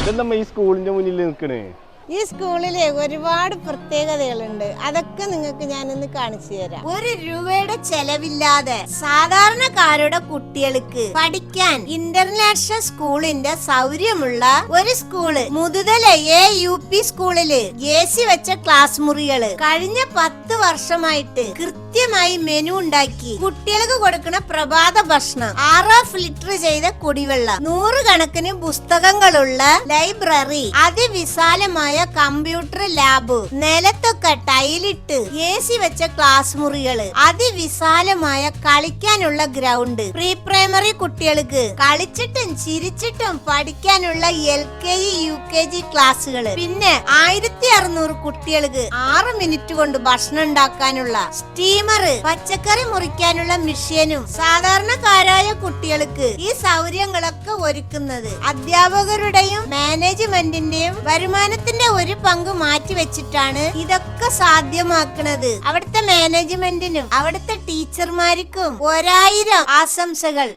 ഇതെന്തമ്മ ഈ സ്കൂളിന്റെ മുന്നിൽ നിൽക്കണേ? ഈ സ്കൂളിലെ ഒരുപാട് പ്രത്യേകതകളുണ്ട്. അതൊക്കെ നിങ്ങൾക്ക് ഞാനൊന്ന് കാണിച്ചു തരാം. ഒരു രൂപയുടെ ചെലവില്ലാതെ സാധാരണക്കാരുടെ കുട്ടികൾക്ക് പഠിക്കാൻ ഇന്റർനാഷണൽ സ്കൂളിന്റെ സൗകര്യമുള്ള ഒരു school. Muthuthala A U P സ്കൂളിൽ എ സി വെച്ച ക്ലാസ് മുറികൾ. കഴിഞ്ഞ പത്ത് വർഷമായിട്ട് കൃത്യമായി മെനു ഉണ്ടാക്കി. കുട്ടികൾക്ക് കൊടുക്കുന്ന പ്രഭാത ഭക്ഷണം. ആറാഫ് ലിറ്റർ ചെയ്ത കുടിവെള്ളം. നൂറുകണക്കിന് പുസ്തകങ്ങളുള്ള ലൈബ്രറി അതിവിശാലമായ കമ്പ്യൂട്ടർ ലാബ് നിലത്തൊക്കെ ടൈലിട്ട് എ സി വെച്ച ക്ലാസ് മുറികൾ. അതിവിശാലമായ കളിക്കാനുള്ള ഗ്രൗണ്ട് പ്രീ പ്രൈമറി കുട്ടികൾക്ക് കളിച്ചിട്ടും ചിരിച്ചിട്ടും പഠിക്കാനുള്ള L K G U K G ക്ലാസ്സുകൾ പിന്നെ ആയിരത്തി അറുന്നൂറ് കുട്ടികൾക്ക് ആറ് മിനിറ്റ് കൊണ്ട് ഭക്ഷണം ഉണ്ടാക്കാനുള്ള. സ്റ്റീമർ പച്ചക്കറി മുറിക്കാനുള്ള മെഷീനും സാധാരണക്കാരായ കുട്ടികൾക്ക് ഈ സൗകര്യങ്ങളൊക്കെ ഒരുക്കുന്നത്. അധ്യാപകരുടെയും മാനേജ്മെന്റിന്റെയും വരുമാനത്തിന്റെ ഒരു പങ്ക് മാറ്റിവെച്ചിട്ടാണ് ഇതൊക്കെ സാധ്യമാക്കുന്നത്. അവിടുത്തെ മാനേജ്മെന്റിനും അവിടുത്തെ ടീച്ചർമാർക്കും ഒരായിരം ആശംസകൾ.